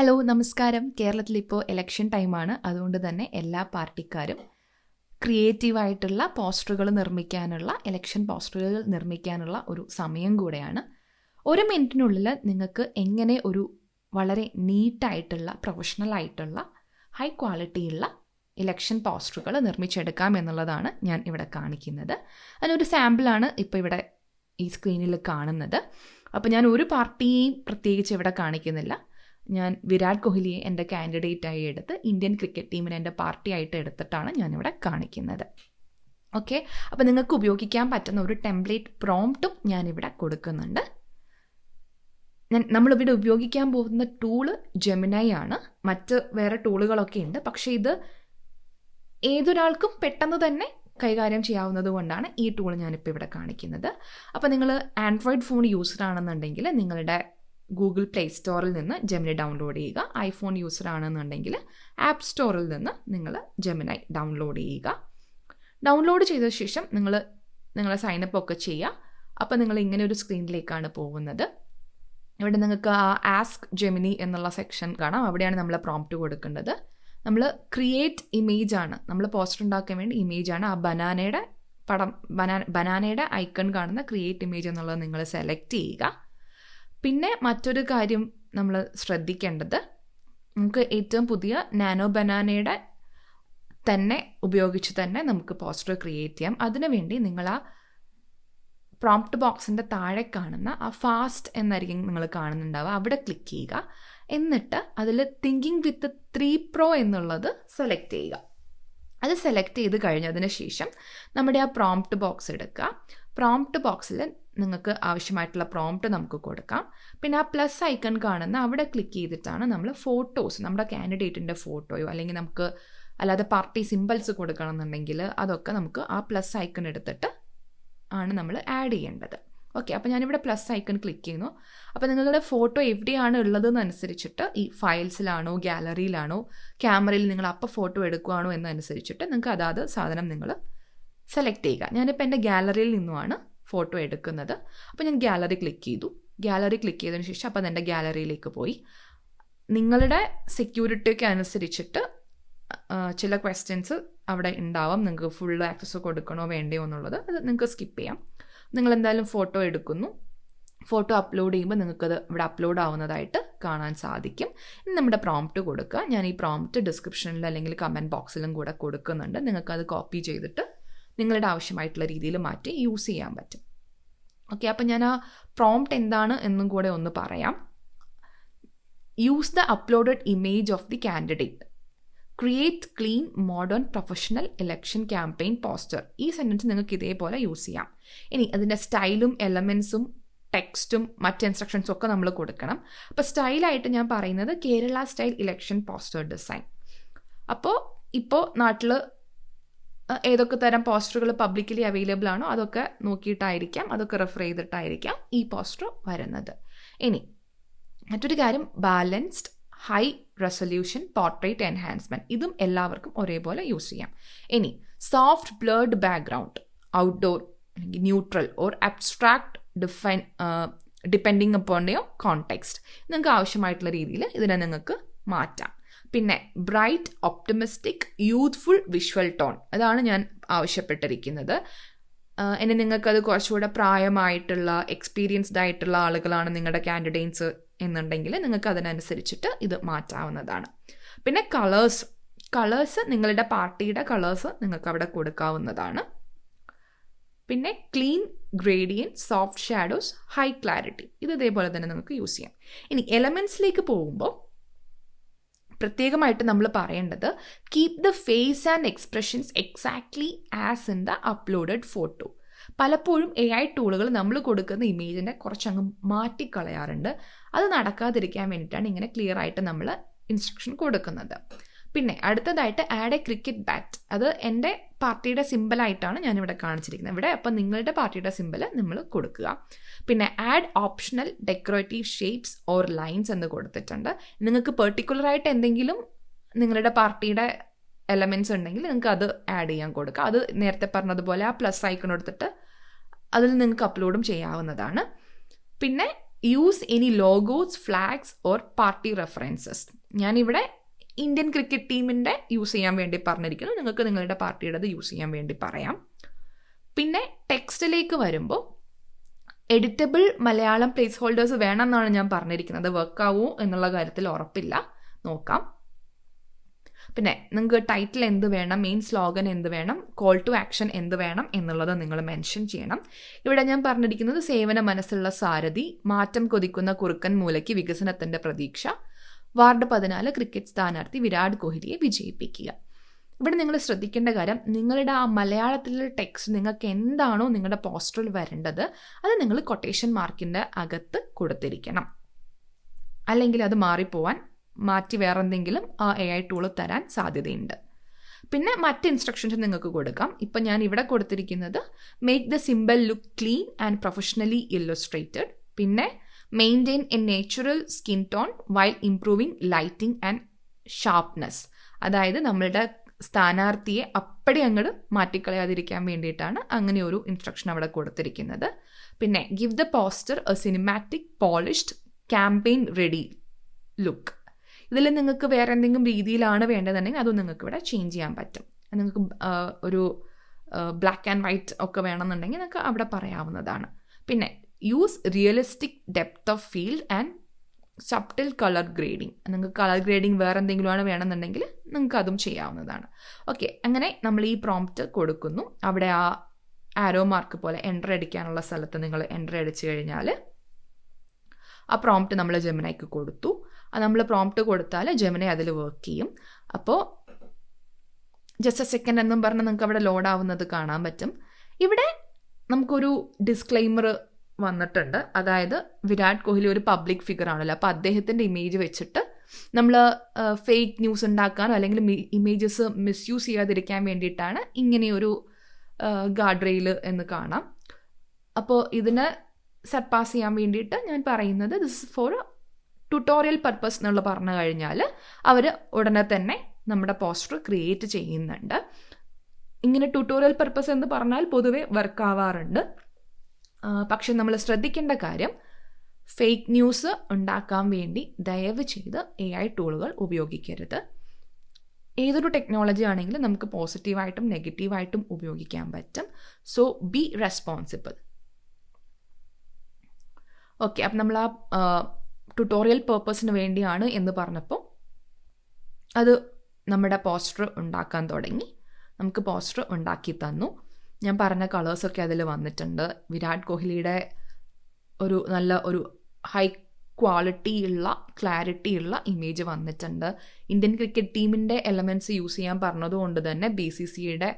Hello നമസ്കാരം. കേരളത്തിൽ ഇപ്പോൾ ഇലക്ഷൻ ടൈമാണ് അതുകൊണ്ട് തന്നെ എല്ലാ പാർട്ടിക്കാരും ക്രിയേറ്റീവായിട്ടുള്ള പോസ്റ്ററുകൾ നിർമ്മിക്കാനുള്ള ഇലക്ഷൻ പോസ്റ്ററുകൾ നിർമ്മിക്കാനുള്ള ഒരു സമയം കൂടെയാണ്. ഒരു മിനിറ്റിനുള്ളിൽ നിങ്ങൾക്ക് എങ്ങനെ ഒരു വളരെ നീറ്റായിട്ടുള്ള പ്രൊഫഷണൽ ആയിട്ടുള്ള ഹൈ ക്വാളിറ്റിയുള്ള ഇലക്ഷൻ പോസ്റ്ററുകൾ നിർമ്മിച്ചെടുക്കാം എന്നുള്ളതാണ് ഞാൻ ഇവിടെ കാണിക്കുന്നത്. അതിനൊരു സാമ്പിളാണ് ഇപ്പോൾ ഇവിടെ ഈ സ്ക്രീനിൽ കാണുന്നത്. അപ്പോൾ ഞാൻ ഒരു പാർട്ടിയെയും പ്രത്യേകിച്ച് ഇവിടെ കാണിക്കുന്നില്ല. ഞാൻ വിരാട് കോഹ്ലിയെ എന്റെ കാൻഡിഡേറ്റായി എടുത്ത് ഇന്ത്യൻ ക്രിക്കറ്റ് ടീമിനെ എന്റെ പാർട്ടിയായിട്ട് എടുത്തിട്ടാണ് ഞാനിവിടെ കാണിക്കുന്നത്. ഓക്കെ അപ്പോൾ നിങ്ങൾക്ക് ഉപയോഗിക്കാൻ പറ്റുന്ന ഒരു ടെംപ്ലേറ്റ് പ്രോംപ്റ്റും ഞാനിവിടെ കൊടുക്കുന്നുണ്ട്. ഞാൻ നമ്മളിവിടെ ഉപയോഗിക്കാൻ പോകുന്ന ടൂൾ ജെമിനൈ ആണ്. മറ്റ് വേറെ ടൂളുകളൊക്കെ ഉണ്ട്. പക്ഷേ ഇത് ഏതൊരാൾക്കും പെട്ടെന്ന് തന്നെ കൈകാര്യം ചെയ്യാവുന്നത് കൊണ്ടാണ് ഈ ടൂൾ ഞാനിപ്പോൾ ഇവിടെ കാണിക്കുന്നത്. അപ്പോൾ നിങ്ങൾ ആൻഡ്രോയിഡ് ഫോൺ യൂസർ ആണെന്നുണ്ടെങ്കിൽ നിങ്ങളുടെ ഗൂഗിൾ പ്ലേ സ്റ്റോറിൽ നിന്ന് ജെമിനി ഡൗൺലോഡ് ചെയ്യുക. ഐഫോൺ യൂസർ ആണെന്നുണ്ടെങ്കിൽ ആപ്പ് സ്റ്റോറിൽ നിന്ന് നിങ്ങൾ ജെമിനൈ ഡൗൺലോഡ് ചെയ്യുക. ഡൗൺലോഡ് ചെയ്ത ശേഷം നിങ്ങൾ നിങ്ങൾ സൈനപ്പ് ഒക്കെ ചെയ്യുക. അപ്പോൾ നിങ്ങൾ ഇങ്ങനെ ഒരു സ്ക്രീനിലേക്കാണ് പോകുന്നത്. ഇവിടെ നിങ്ങൾക്ക് ആ ആസ്ക് ജെമിനി എന്നുള്ള സെക്ഷൻ കാണാം. അവിടെയാണ് നമ്മൾ പ്രോംപ്റ്റ് കൊടുക്കേണ്ടത്. നമ്മൾ ക്രിയേറ്റ് ഇമേജ് ആണ്. നമ്മൾ പോസ്റ്റർ ഉണ്ടാക്കാൻ വേണ്ടി ഇമേജ് ആണ്. ആ ബനാനയുടെ പടം ബനാ ബനാനയുടെ ഐക്കൺ കാണുന്ന ക്രിയേറ്റ് ഇമേജ് എന്നുള്ളത് നിങ്ങൾ സെലക്ട് ചെയ്യുക. പിന്നെ മറ്റൊരു കാര്യം നമ്മൾ ശ്രദ്ധിക്കേണ്ടത് നമുക്ക് ഏറ്റവും പുതിയ നാനോ ബനാനയുടെ തന്നെ ഉപയോഗിച്ച് തന്നെ നമുക്ക് പോസ്റ്റർ ക്രിയേറ്റ് ചെയ്യാം. അതിനുവേണ്ടി നിങ്ങൾ ആ പ്രോംപ്റ്റ് ബോക്സിന്റെ താഴെ കാണുന്ന ആ ഫാസ്റ്റ് എന്നായിരിക്കും നിങ്ങൾ കാണുന്നുണ്ടാവുക. അവിടെ ക്ലിക്ക് ചെയ്യുക. എന്നിട്ട് അതിൽ തിങ്കിങ് വിത്ത് ത്രീ പ്രോ എന്നുള്ളത് സെലക്ട് ചെയ്യുക. അത് സെലക്ട് ചെയ്ത് കഴിഞ്ഞതിന് ശേഷം നമ്മുടെ ആ പ്രോംപ്റ്റ് ബോക്സ് എടുക്കുക. പ്രോംപ്റ്റ് ബോക്സിൽ നിങ്ങൾക്ക് ആവശ്യമായിട്ടുള്ള പ്രോംപ്റ്റ് നമുക്ക് കൊടുക്കാം. പിന്നെ ആ പ്ലസ് ഐക്കൺ കാണുന്ന അവിടെ ക്ലിക്ക് ചെയ്തിട്ടാണ് നമ്മൾ ഫോട്ടോസ് നമ്മുടെ കാൻഡിഡേറ്റിന്റെ ഫോട്ടോയോ അല്ലെങ്കിൽ നമുക്ക് അല്ലാതെ പാർട്ടി സിമ്പിൾസ് കൊടുക്കണം എന്നുണ്ടെങ്കിൽ അതൊക്കെ നമുക്ക് ആ പ്ലസ് ഐക്കൺ എടുത്തിട്ട് ആണ് നമ്മൾ ആഡ് ചെയ്യേണ്ടത്. ഓക്കെ അപ്പോൾ ഞാനിവിടെ പ്ലസ് ഐക്കൺ ക്ലിക്ക് ചെയ്യുന്നു. അപ്പോൾ നിങ്ങളുടെ ഫോട്ടോ എവിടെയാണ് ഉള്ളതെന്ന് അനുസരിച്ചിട്ട് ഈ ഫയൽസിലാണോ ഗാലറിയിലാണോ ക്യാമറയിൽ നിങ്ങൾ അപ്പോൾ ഫോട്ടോ എടുക്കുകയാണോ എന്നനുസരിച്ചിട്ട് നിങ്ങൾക്ക് അതാത് സാധനം നിങ്ങൾ സെലക്ട് ചെയ്യുക. ഞാനിപ്പോൾ എന്റെ ഗാലറിയിൽ നിന്നുമാണ് ഫോട്ടോ എടുക്കുന്നത്. അപ്പോൾ ഞാൻ ഗാലറി ക്ലിക്ക് ചെയ്തു. ഗാലറി ക്ലിക്ക് ചെയ്തതിന് ശേഷം അപ്പം അതെന്റെ ഗാലറിയിലേക്ക് പോയി. നിങ്ങളുടെ സെക്യൂരിറ്റിക്ക് അനുസരിച്ചിട്ട് ചില ക്വസ്റ്റ്യൻസ് അവിടെ ഉണ്ടാവാം. നിങ്ങൾക്ക് ഫുൾ ആക്സസ് കൊടുക്കണോ വേണ്ടയോ എന്നുള്ളത് അത് നിങ്ങൾക്ക് സ്കിപ്പ് ചെയ്യാം. നിങ്ങൾ എന്തായാലും ഫോട്ടോ എടുക്കുന്നു. ഫോട്ടോ അപ്ലോഡ് ചെയ്യുമ്പോൾ നിങ്ങൾക്കത് ഇവിടെ അപ്ലോഡ് ആവുന്നതായിട്ട് കാണാൻ സാധിക്കും. നമ്മുടെ പ്രോംപ്റ്റ് കൊടുക്കുക. ഞാൻ ഈ പ്രോംപ്റ്റ് ഡിസ്ക്രിപ്ഷനിൽ അല്ലെങ്കിൽ കമന്റ് ബോക്സിലും കൂടെ കൊടുക്കുന്നുണ്ട്. നിങ്ങൾക്കത് കോപ്പി ചെയ്തിട്ട് നിങ്ങളുടെ ആവശ്യമായിട്ടുള്ള രീതിയിൽ മാറ്റി യൂസ് ചെയ്യാൻ പറ്റും. ഓക്കെ അപ്പം ഞാൻ ആ പ്രോംപ്റ്റ് എന്താണ് എന്നും കൂടെ ഒന്ന് പറയാം. Use the uploaded image of the candidate create clean modern professional election campaign poster ഈ സെന്റൻസ് നിങ്ങൾക്ക് ഇതേപോലെ യൂസ് ചെയ്യാം. ഇനി അതിന്റെ സ്റ്റൈലും എലമെൻസും ടെക്സ്റ്റും മറ്റ് ഇൻസ്ട്രക്ഷൻസും ഒക്കെ നമ്മൾ കൊടുക്കണം. അപ്പോൾ സ്റ്റൈലായിട്ട് ഞാൻ പറയുന്നത് Kerala style election poster design അപ്പോൾ ഇപ്പോൾ നാട്ടിൽ ഏതൊക്കെ തരം പോസ്റ്ററുകൾ പബ്ലിക്കലി അവൈലബിൾ ആണോ അതൊക്കെ നോക്കിയിട്ടായിരിക്കാം അതൊക്കെ റെഫർ ചെയ്തിട്ടായിരിക്കാം ഈ പോസ്റ്റർ വരുന്നത്. ഇനി മറ്റൊരു കാര്യം balanced high resolution portrait enhancement ഇതും എല്ലാവർക്കും ഒരേപോലെ യൂസ് ചെയ്യാം. ഇനി സോഫ്റ്റ് ബ്ലേഡ് ബാക്ക്ഗ്രൗണ്ട് ഔട്ട്ഡോർ അല്ലെങ്കിൽ neutral or abstract define depending upon your context നിങ്ങൾക്ക് ആവശ്യമായിട്ടുള്ള രീതിയിൽ ഇതിനെ നിങ്ങൾക്ക് മാറ്റാം. പിന്നെ bright optimistic youthful visual tone അതാണ് ഞാൻ ആവശ്യപ്പെട്ടിരിക്കുന്നത്. ഇനി നിങ്ങൾക്കത് കുറച്ചുകൂടെ പ്രായമായിട്ടുള്ള എക്സ്പീരിയൻസ്ഡ് ആയിട്ടുള്ള ആളുകളാണ് നിങ്ങളുടെ കാൻഡിഡേറ്റ്സ് എന്നുണ്ടെങ്കിൽ നിങ്ങൾക്ക് അതിനനുസരിച്ചിട്ട് ഇത് മാറ്റാവുന്നതാണ്. പിന്നെ കളേഴ്സ് കളേഴ്സ് നിങ്ങളുടെ പാർട്ടിയുടെ കളേഴ്സ് നിങ്ങൾക്ക് അവിടെ കൊടുക്കാവുന്നതാണ്. പിന്നെ clean gradient soft shadows high clarity ഇത് ഇതേപോലെ തന്നെ നമുക്ക് യൂസ് ചെയ്യാം. ഇനി എലമെന്റ്സിലേക്ക് പോകുമ്പോൾ പ്രത്യേകമായിട്ട് നമ്മൾ പറയേണ്ടത് keep the face and expressions exactly as in the uploaded photo പലപ്പോഴും എ ഐ ടൂളുകൾ നമ്മൾ കൊടുക്കുന്ന ഇമേജിനെ കുറച്ചങ്ങ് മാറ്റിക്കളയാറുണ്ട്. അത് നടക്കാതിരിക്കാൻ വേണ്ടിയിട്ടാണ് ഇങ്ങനെ ക്ലിയർ ആയിട്ട് നമ്മൾ ഇൻസ്ട്രക്ഷൻ കൊടുക്കുന്നത്. പിന്നെ അടുത്തതായിട്ട് ആഡ് എ ക്രിക്കറ്റ് ബാറ്റ് അത് എന്റെ പാർട്ടിയുടെ സിമ്പിളായിട്ടാണ് ഞാനിവിടെ കാണിച്ചിരിക്കുന്നത്. ഇവിടെ അപ്പം നിങ്ങളുടെ പാർട്ടിയുടെ സിമ്പിൾ നമ്മൾ കൊടുക്കുക. പിന്നെ add optional decorative shapes or lines എന്ന് കൊടുത്തിട്ടുണ്ട്. നിങ്ങൾക്ക് പെർട്ടിക്കുലറായിട്ട് എന്തെങ്കിലും നിങ്ങളുടെ പാർട്ടിയുടെ എലമെന്റ്സ് ഉണ്ടെങ്കിൽ നിങ്ങൾക്ക് അത് ആഡ് ചെയ്യാൻ കൊടുക്കുക അത് നേരത്തെ പറഞ്ഞതുപോലെ ആ പ്ലസ് ഐക്കൺ എടുത്തിട്ട് അതിൽ നിങ്ങൾക്ക് അപ്ലോഡും ചെയ്യാവുന്നതാണ്. പിന്നെ use any logos flags or party references ഞാനിവിടെ ഇന്ത്യൻ ക്രിക്കറ്റ് ടീമിന്റെ യൂസ് ചെയ്യാൻ വേണ്ടി പറഞ്ഞിരിക്കുന്നു. നിങ്ങൾക്ക് നിങ്ങളുടെ പാർട്ടിയുടേത് യൂസ് ചെയ്യാൻ വേണ്ടി പറയാം. പിന്നെ ടെക്സ്റ്റിലേക്ക് വരുമ്പോൾ എഡിറ്റബിൾ മലയാളം പ്ലേസ് ഹോൾഡേഴ്സ് വേണമെന്നാണ് ഞാൻ പറഞ്ഞിരിക്കുന്നത്. വർക്കാവൂ എന്നുള്ള കാര്യത്തിൽ ഉറപ്പില്ല. നോക്കാം. പിന്നെ നിങ്ങൾക്ക് ടൈറ്റിൽ എന്ത് വേണം മെയിൻ സ്ലോഗൻ എന്ത് വേണം കോൾ ടു ആക്ഷൻ എന്ത് വേണം എന്നുള്ളത് നിങ്ങൾ മെൻഷൻ ചെയ്യണം. ഇവിടെ ഞാൻ പറഞ്ഞിരിക്കുന്നത് സേവന മനസ്സുള്ള സാരഥി മാറ്റം കൊതിക്കുന്ന കുറുക്കൻ മൂലയ്ക്ക് വികസനത്തിന്റെ പ്രതീക്ഷ വാർഡ് പതിനാല് ക്രിക്കറ്റ് സ്ഥാനാർത്ഥി വിരാട് കോഹ്ലിയെ വിജയിപ്പിക്കുക. ഇവിടെ നിങ്ങൾ ശ്രദ്ധിക്കേണ്ട കാര്യം നിങ്ങളുടെ ആ മലയാളത്തിലുള്ള ടെക്സ്റ്റ് നിങ്ങൾക്ക് എന്താണോ നിങ്ങളുടെ പോസ്റ്ററിൽ വരേണ്ടത് അത് നിങ്ങൾ കൊട്ടേഷൻ മാർക്കിന്റെ അകത്ത് കൊടുത്തിരിക്കണം. അല്ലെങ്കിൽ അത് മാറിപ്പോവാൻ മാറ്റി വേറെന്തെങ്കിലും ആ എ ഐ ടൂൾ തരാൻ സാധ്യതയുണ്ട്. പിന്നെ മറ്റ് ഇൻസ്ട്രക്ഷൻസ് നിങ്ങൾക്ക് കൊടുക്കാം. ഇപ്പം ഞാൻ ഇവിടെ കൊടുത്തിരിക്കുന്നത് make the simple look clean and professionally illustrated പിന്നെ maintain a natural skin tone while improving lighting and sharpness അതായത് നമ്മളുടെ സ്ഥാനാർത്ഥിയെ അപ്പടി അങ്ങോട്ട് മാറ്റിക്കളയാതിരിക്കാൻ വേണ്ടിയിട്ടാണ് അങ്ങനെ ഒരു ഇൻസ്ട്രക്ഷൻ അവിടെ കൊടുത്തിരിക്കുന്നത്. പിന്നെ give the poster a cinematic polished campaign ready look ഇതിൽ നിങ്ങൾക്ക് വേറെ എന്തെങ്കിലും രീതിയിലാണ് വേണ്ടതെന്നുണ്ടെങ്കിൽ അതും നിങ്ങൾക്ക് ഇവിടെ ചേഞ്ച് ചെയ്യാൻ പറ്റും. നിങ്ങൾക്ക് ഒരു ബ്ലാക്ക് ആൻഡ് വൈറ്റ് ഒക്കെ വേണമെന്നുണ്ടെങ്കിൽ നിങ്ങൾക്ക് അവിടെ പറയാവുന്നതാണ്. പിന്നെ use realistic depth of field and subtle colour grading നിങ്ങൾക്ക് കളർ ഗ്രേഡിംഗ് വേറെ എന്തെങ്കിലുമാണ് വേണമെന്നുണ്ടെങ്കിൽ നിങ്ങൾക്ക് അതും ചെയ്യാവുന്നതാണ്. ഓക്കെ അങ്ങനെ നമ്മൾ ഈ പ്രോംപ്റ്റ് കൊടുക്കുന്നു. അവിടെ ആ ആരോ മാർക്ക് പോലെ എന്റർ അടിക്കാനുള്ള സ്ഥലത്ത് നിങ്ങൾ എന്റർ അടിച്ചു കഴിഞ്ഞാൽ ആ പ്രോംപ്റ്റ് നമ്മൾ ജെമിനയ്ക്ക് കൊടുത്തു. നമ്മൾ പ്രോംപ്റ്റ് കൊടുത്താൽ ജെമിനെ അതിൽ വർക്ക് ചെയ്യും. അപ്പോൾ ജസ്റ്റ് എ സെക്കൻഡ് എന്നും പറഞ്ഞ് നിങ്ങൾക്ക് അവിടെ ലോഡ് ആവുന്നത് കാണാൻ പറ്റും. ഇവിടെ നമുക്കൊരു ഡിസ്ക്ലെയിമർ വന്നിട്ടുണ്ട്. അതായത് വിരാട് കോഹ്ലി ഒരു പബ്ലിക് ഫിഗർ ആണല്ലോ. അപ്പോൾ അദ്ദേഹത്തിന്റെ ഇമേജ് വെച്ചിട്ട് നമ്മൾ ഫേക്ക് ന്യൂസ് ഉണ്ടാക്കാനോ അല്ലെങ്കിൽ ഇമേജസ് മിസ്യൂസ് ചെയ്യാതിരിക്കാൻ വേണ്ടിയിട്ടാണ് ഇങ്ങനെയൊരു ഗാർഡ് റെയിൽ എന്ന് കാണാം. അപ്പോൾ ഇതിനെ സർപ്പാസ് ചെയ്യാൻ വേണ്ടിയിട്ട് ഞാൻ പറയുന്നത് ദിസ് ഫോർ ട്യൂട്ടോറിയൽ പർപ്പസ് എന്നുള്ള പറഞ്ഞു കഴിഞ്ഞാൽ അവർ ഉടനെ തന്നെ നമ്മുടെ പോസ്റ്റർ ക്രിയേറ്റ് ചെയ്യുന്നുണ്ട്. ഇങ്ങനെ ട്യൂട്ടോറിയൽ പർപ്പസ് എന്ന് പറഞ്ഞാൽ പൊതുവെ വർക്ക് ആവാറുണ്ട്. പക്ഷെ നമ്മൾ ശ്രദ്ധിക്കേണ്ട കാര്യം ഫേക്ക് ന്യൂസ് ഉണ്ടാക്കാൻ വേണ്ടി ദയവ് ചെയ്ത് എ ഐ ടൂളുകൾ ഉപയോഗിക്കരുത്. ഏതൊരു ടെക്നോളജി ആണെങ്കിലും നമുക്ക് പോസിറ്റീവായിട്ടും നെഗറ്റീവായിട്ടും ഉപയോഗിക്കാൻ പറ്റും. സോ ബി റെസ്പോൺസിബിൾ ഓക്കെ അപ്പം നമ്മൾ ആ ട്യൂട്ടോറിയൽ പേർപ്പസിന് വേണ്ടിയാണ് എന്ന് പറഞ്ഞപ്പോൾ അത് നമ്മുടെ പോസ്റ്റർ ഉണ്ടാക്കാൻ തുടങ്ങി. നമുക്ക് പോസ്റ്റർ ഉണ്ടാക്കി തന്നു. ഞാൻ പറഞ്ഞ കളേഴ്സൊക്കെ അതിൽ വന്നിട്ടുണ്ട്. വിരാട് കോഹ്ലിയുടെ ഒരു നല്ല ഒരു ഹൈ ക്വാളിറ്റി ഉള്ള ക്ലാരിറ്റി ഉള്ള ഇമേജ് വന്നിട്ടുണ്ട്. ഇന്ത്യൻ ക്രിക്കറ്റ് ടീമിന്റെ എലമെന്റ്സ് യൂസ് ചെയ്യാൻ പറഞ്ഞതുകൊണ്ട് തന്നെ ബി സി സിയുടെ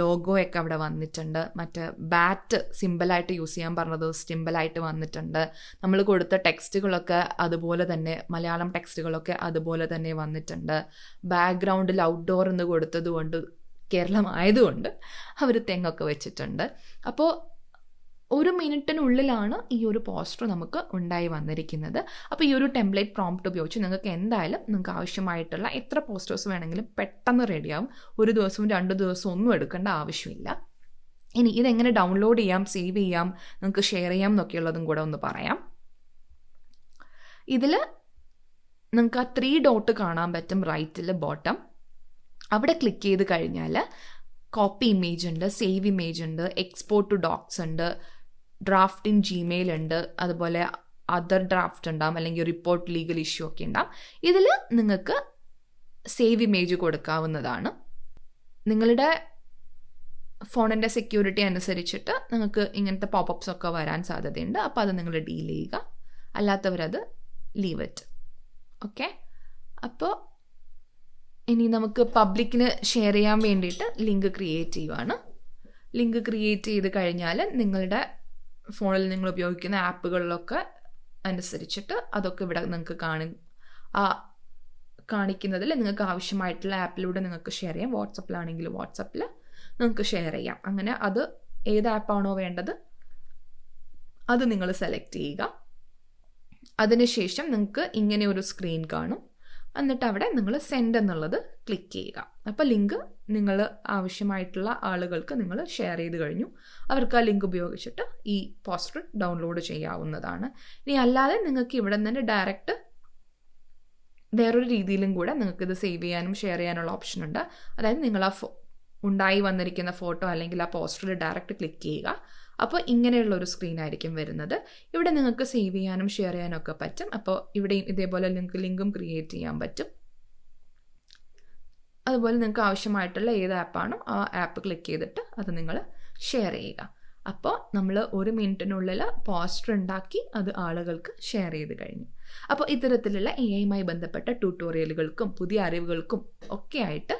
ലോഗോ ഒക്കെ അവിടെ വന്നിട്ടുണ്ട്. മറ്റേ ബാറ്റ് സിമ്പിളായിട്ട് യൂസ് ചെയ്യാൻ പറഞ്ഞത് സിമ്പിളായിട്ട് വന്നിട്ടുണ്ട്. നമ്മൾ കൊടുത്ത ടെക്സ്റ്റുകളൊക്കെ അതുപോലെ തന്നെ മലയാളം ടെക്സ്റ്റുകളൊക്കെ അതുപോലെ തന്നെ വന്നിട്ടുണ്ട്. ബാക്ക്ഗ്രൗണ്ടിൽ ഔട്ട്ഡോർ എന്ന് കൊടുത്തത് കൊണ്ട് കേരളം ആയതുകൊണ്ട് അവർ തെങ്ങൊക്കെ വെച്ചിട്ടുണ്ട്. അപ്പോൾ ഒരു മിനിറ്റിനുള്ളിലാണ് ഈ ഒരു പോസ്റ്റർ നമുക്ക് ഉണ്ടായി വന്നിരിക്കുന്നത്. അപ്പോൾ ഈ ഒരു ടെംപ്ലേറ്റ് പ്രോംപ്റ്റ് ഉപയോഗിച്ച് നിങ്ങൾക്ക് എന്തായാലും നിങ്ങൾക്ക് ആവശ്യമായിട്ടുള്ള എത്ര പോസ്റ്റേഴ്സ് വേണമെങ്കിലും പെട്ടെന്ന് റെഡിയാവും ഒരു ദിവസവും രണ്ട് ദിവസവും ഒന്നും എടുക്കേണ്ട ആവശ്യമില്ല. ഇനി ഇതെങ്ങനെ ഡൗൺലോഡ് ചെയ്യാം സേവ് ചെയ്യാം നിങ്ങൾക്ക് ഷെയർ ചെയ്യാം എന്നൊക്കെയുള്ളതും കൂടെ ഒന്ന് പറയാം. ഇതിൽ നിങ്ങൾക്ക് ആ ത്രീ ഡോട്ട് കാണാൻ പറ്റും റൈറ്റിൽ ബോട്ടം അവിടെ ക്ലിക്ക് ചെയ്ത് കഴിഞ്ഞാൽ കോപ്പി ഇമേജ് ഉണ്ട് സേവ് ഇമേജ് ഉണ്ട് എക്സ്പോർട്ട് ടു ഡോക്സ് ഉണ്ട് ഡ്രാഫ്റ്റ് ഇൻ ജിമെയിൽ ഉണ്ട് അതുപോലെ അതർ ഡ്രാഫ്റ്റ് ഉണ്ടാവും അല്ലെങ്കിൽ റിപ്പോർട്ട് ലീഗൽ ഇഷ്യൂ ഒക്കെ ഉണ്ടാവും. ഇതിൽ നിങ്ങൾക്ക് സേവ് ഇമേജ് കൊടുക്കാവുന്നതാണ്. നിങ്ങളുടെ ഫോണിന്റെ സെക്യൂരിറ്റി അനുസരിച്ചിട്ട് നിങ്ങൾക്ക് ഇങ്ങനത്തെ പോപ്പപ്സ് ഒക്കെ വരാൻ സാധ്യതയുണ്ട്. അപ്പോൾ അത് നിങ്ങൾ ഡീൽ ചെയ്യുക. അല്ലാത്തവരത് ലീവ് ഇറ്റ് ഓക്കെ അപ്പോൾ ഇനി നമുക്ക് പബ്ലിക്കിന് ഷെയർ ചെയ്യാൻ വേണ്ടിയിട്ട് ലിങ്ക് ക്രിയേറ്റ് ചെയ്യുവാണ്. ലിങ്ക് ക്രിയേറ്റ് ചെയ്ത് കഴിഞ്ഞാൽ നിങ്ങളുടെ ഫോണിൽ നിങ്ങൾ ഉപയോഗിക്കുന്ന ആപ്പുകളിലൊക്കെ അനുസരിച്ചിട്ട് അതൊക്കെ ഇവിടെ നിങ്ങൾക്ക് കാണി ആ കാണിക്കുന്നതിൽ നിങ്ങൾക്ക് ആവശ്യമായിട്ടുള്ള ആപ്പിലൂടെ നിങ്ങൾക്ക് ഷെയർ ചെയ്യാം. വാട്സപ്പിലാണെങ്കിൽ വാട്സപ്പിൽ നിങ്ങൾക്ക് ഷെയർ ചെയ്യാം. അങ്ങനെ അത് ഏത് ആപ്പാണോ വേണ്ടത് അത് നിങ്ങൾ സെലക്ട് ചെയ്യുക. അതിനുശേഷം നിങ്ങൾക്ക് ഇങ്ങനെ ഒരു സ്ക്രീൻ കാണും. എന്നിട്ട് അവിടെ നിങ്ങൾ സെൻഡ് എന്നുള്ളത് ക്ലിക്ക് ചെയ്യുക. അപ്പോൾ ലിങ്ക് നിങ്ങൾ ആവശ്യമായിട്ടുള്ള ആളുകൾക്ക് നിങ്ങൾ ഷെയർ ചെയ്ത് കഴിഞ്ഞു. അവർക്ക് ആ ലിങ്ക് ഉപയോഗിച്ചിട്ട് ഈ പോസ്റ്റർ ഡൗൺലോഡ് ചെയ്യാവുന്നതാണ്. ഇനി അല്ലാതെ നിങ്ങൾക്ക് ഇവിടെ നിന്ന് ഡയറക്റ്റ് വേറൊരു രീതിയിലും കൂടെ നിങ്ങൾക്ക് ഇത് സേവ് ചെയ്യാനും ഷെയർ ചെയ്യാനുള്ള ഓപ്ഷൻ ഉണ്ട്. അതായത് നിങ്ങൾ ആ ഉണ്ടായി വന്നിരിക്കുന്ന ഫോട്ടോ അല്ലെങ്കിൽ ആ പോസ്റ്ററിൽ ഡയറക്റ്റ് ക്ലിക്ക് ചെയ്യുക. അപ്പോൾ ഇങ്ങനെയുള്ള ഒരു സ്ക്രീൻ ആയിരിക്കും വരുന്നത്. ഇവിടെ നിങ്ങൾക്ക് സേവ് ചെയ്യാനും ഷെയർ ചെയ്യാനും ഒക്കെ പറ്റും. അപ്പോൾ ഇവിടെയും ഇതേപോലെ നിങ്ങൾക്ക് ലിങ്കും ക്രിയേറ്റ് ചെയ്യാൻ പറ്റും. അതുപോലെ നിങ്ങൾക്ക് ആവശ്യമായിട്ടുള്ള ഏത് ആപ്പാണോ ആ ആപ്പ് ക്ലിക്ക് ചെയ്തിട്ട് അത് നിങ്ങൾ ഷെയർ ചെയ്യുക. അപ്പോൾ നമ്മൾ ഒരു മിനിറ്റിനുള്ളിൽ പോസ്റ്റർ ഉണ്ടാക്കി അത് ആളുകൾക്ക് ഷെയർ ചെയ്ത് കഴിഞ്ഞു. അപ്പോൾ ഇത്തരത്തിലുള്ള എ ഐയുമായി ബന്ധപ്പെട്ട ട്യൂട്ടോറിയലുകൾക്കും പുതിയ അറിവുകൾക്കും ഒക്കെ ആയിട്ട്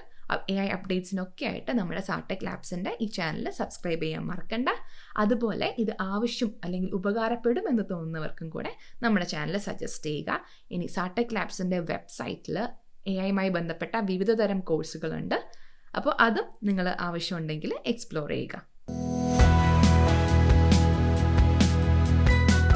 എ ഐ അപ്ഡേറ്റ്സിനൊക്കെ ആയിട്ട് നമ്മുടെ സാടെക് ലാബ്സിന്റെ ഈ ചാനൽ സബ്സ്ക്രൈബ് ചെയ്യാൻ മറക്കണ്ട. അതുപോലെ ഇത് ആവശ്യം അല്ലെങ്കിൽ ഉപകാരപ്പെടും എന്ന് തോന്നുന്നവർക്കും കൂടെ നമ്മുടെ ചാനൽ സജസ്റ്റ് ചെയ്യുക. ഇനി സാടെക് ലാബ്സിന്റെ വെബ്സൈറ്റിൽ എ ഐയുമായി ബന്ധപ്പെട്ട വിവിധതരം കോഴ്സുകളുണ്ട് അപ്പോൾ അതും നിങ്ങൾ ആവശ്യമുണ്ടെങ്കിൽ എക്സ്പ്ലോർ ചെയ്യുക.